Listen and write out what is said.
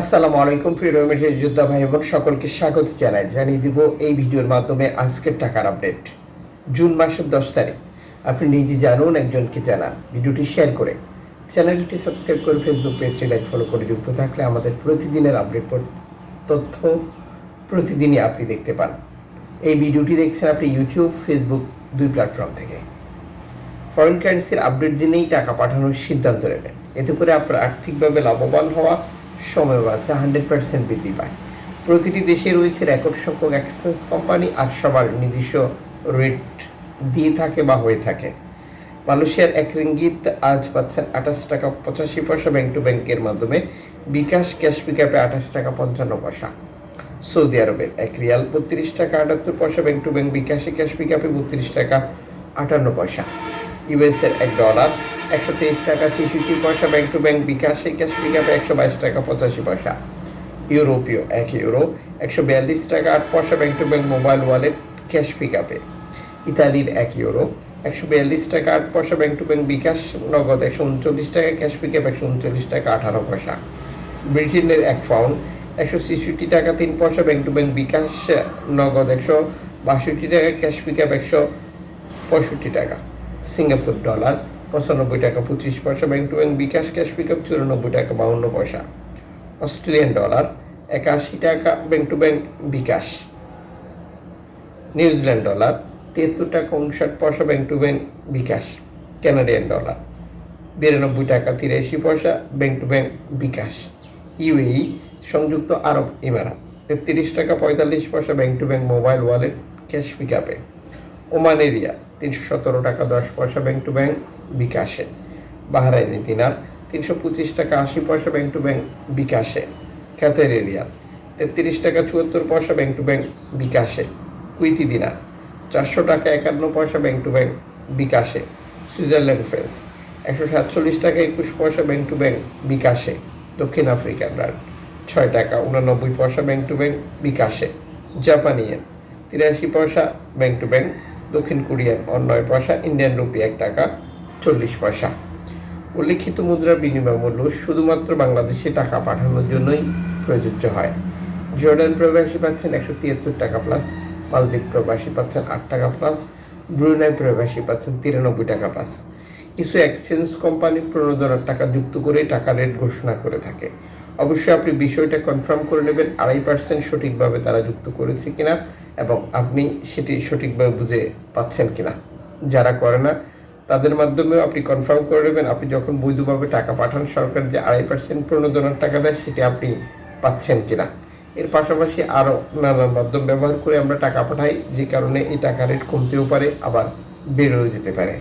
আসসালামু আলাইকুম, প্রিয় রমেশের যোদ্ধা ভাই বোন, সকলকে স্বাগত জানাই। জানিয়ে দিব এই ভিডিওর মাধ্যমে আজকের টাকার আপডেট। জুন মাসের দশ তারিখ। আপনি নিজে জানুন, একজনকে জানান। ভিডিওটি শেয়ার করে চ্যানেলটি সাবস্ক্রাইব করে ফেসবুক পেজটি লাইক, ফলো করে যুক্ত থাকলে আমাদের প্রতিদিনের আপডেট তথ্য প্রতিদিনই আপনি দেখতে পান। এই ভিডিওটি দেখছেন আপনি ইউটিউব, ফেসবুক, দুই প্ল্যাটফর্ম থেকে। ফরেন কারেন্সির আপডেট জেনেই টাকা পাঠানোর সিদ্ধান্ত নেবেন। এতে করে আপনার আর্থিকভাবে লাভবান হওয়া সময় বাঁচে, হান্ড্রেড পার্সেন্ট বৃদ্ধি পায়। প্রতিটি দেশে রয়েছে রেকর্ড সংখ্যক এক্সচেঞ্জ কোম্পানি আর সবার নিজস্ব রেট দিয়ে থাকে বা হয়ে থাকে। মালয়েশিয়ার এক রিঙ্গিত আজ পাচ্ছেন আঠাশ টাকা পঁচাশি পয়সা ব্যাংক টু ব্যাংকের মাধ্যমে। বিকাশ ক্যাশ পিকআপে আঠাশ টাকা পঞ্চান্ন পয়সা। সৌদি আরবের এক রিয়াল বত্রিশ টাকা আটাত্তর পয়সা ব্যাংক টু ব্যাংক। বিকাশে ক্যাশ পিকআপে বত্রিশ টাকা আটান্ন পয়সা। ইউএসের এক ডলার, একশো তেইশ টাকা ছেষট্টি পয়সা ব্যাংক টু ব্যাংক বিকাশে, ক্যাশ পিকআপে একশো বাইশ টাকা পঁচাশি পয়সা। ইউরোপীয় এক ইউরো, একশো বিয়াল্লিশ টাকা আট পয়সা bank to bank mobile wallet, cash পিকআপে ইতালির এক ইউরো, একশো বিয়াল্লিশ টাকা আট পয়সা ব্যাংক টু ব্যাংক বিকাশ, নগদ একশো উনচল্লিশ টাকা, ক্যাশ পিকআপ একশো উনচল্লিশ টাকা, আঠারো পয়সা। ব্রিটেনের এক পাউন্ড, একশো ছেষট্টি টাকা তিন পয়সা ব্যাংক টু ব্যাংক বিকাশ, নগদ একশো বাষট্টি টাকা, ক্যাশ পিকআপ একশো পঁয়ষট্টি টাকা। সিঙ্গাপুর ডলার, পঁচানব্বই টাকা পঁচিশ পয়সা, bank to bank bKash, cash pickup, চুরানব্বই টাকা বাউন্ন পয়সা। অস্ট্রেলিয়ান ডলার, একাশি টাকা, bank to bank bKash. New Zealand dollar তিয়াত্তর টাকা উনষাট পয়সা, bank to bank bKash. Canadian dollar, বিরানব্বই টাকা তিরাশি পয়সা, bank to bank bKash. UAE, সংযুক্ত আরব ইমারাত তেত্রিশ টাকা পঁয়তাল্লিশ পয়সা, bank to bank mobile wallet, cash পিকআপে। Oman area তিনশো সতেরো টাকা দশ পয়সা ব্যাংক টু ব্যাংক বিকাশে। বাহারাইনি দিনার, তিনশো পঁচিশ টাকা আশি পয়সা ব্যাংক টু ব্যাংক বিকাশে। ক্যাথের এরিয়া তেত্রিশ টাকা চুয়াত্তর পয়সা ব্যাংক টু ব্যাংক বিকাশে। কুইতি দিনার, চারশো টাকা একান্ন পয়সা ব্যাংক টু ব্যাংক বিকাশে। সুইজারল্যান্ড ফ্রেন্স একশো সাতচল্লিশ টাকা একুশ পয়সা ব্যাংক টু ব্যাংক বিকাশে। দক্ষিণ আফ্রিকান রান ছয় টাকা উনানব্বই পয়সা ব্যাংক টু ব্যাংক বিকাশে। জাপানি ইয়েন তিরাশি পয়সা ব্যাংক টু ব্যাংক দক্ষিণ কোরিয়ান অন্যয় পয়সা, ইন্ডিয়ান রুপি এক টাকা, চল্লিশ পয়সা। উল্লিখিত মুদ্রার বিনিময় মূল্য শুধুমাত্র বাংলাদেশে টাকা পাঠানোর জন্যই প্রযোজ্য হয়। জর্ডান প্রবাসী পাচ্ছেন একশো তিয়াত্তর টাকা প্লাস মালদ্বীপ প্রবাসী পাচ্ছেন আট টাকা প্লাস ব্রুনাই প্রবাসী পাচ্ছেন তিরানব্বই টাকা প্লাস কিছু এক্সচেঞ্জ কোম্পানি প্রণোদনার টাকা যুক্ত করে টাকা রেট ঘোষণা করে থাকে। অবশ্যই আপনি বিষয়টা কনফার্ম করে নেবেন, আড়াই পার্সেন্ট সঠিকভাবে তারা যুক্ত করেছে কিনা এবং আপনি সেটি সঠিকভাবে বুঝে পাচ্ছেন কিনা। যারা করে না, তাদের মাধ্যমেও আপনি কনফার্ম করে নেবেন, আপনি যখন বৈধভাবে টাকা পাঠান, সরকার যে আড়াই পার্সেন্ট প্রণোদনার টাকা দেয়, সেটি আপনি পাচ্ছেন কিনা। এর পাশাপাশি আরও নানান মাধ্যম ব্যবহার করে আমরা টাকা পাঠাই, যে কারণে এই টাকা রেট কমতেও পারে, আবার বেড়েও যেতে পারে।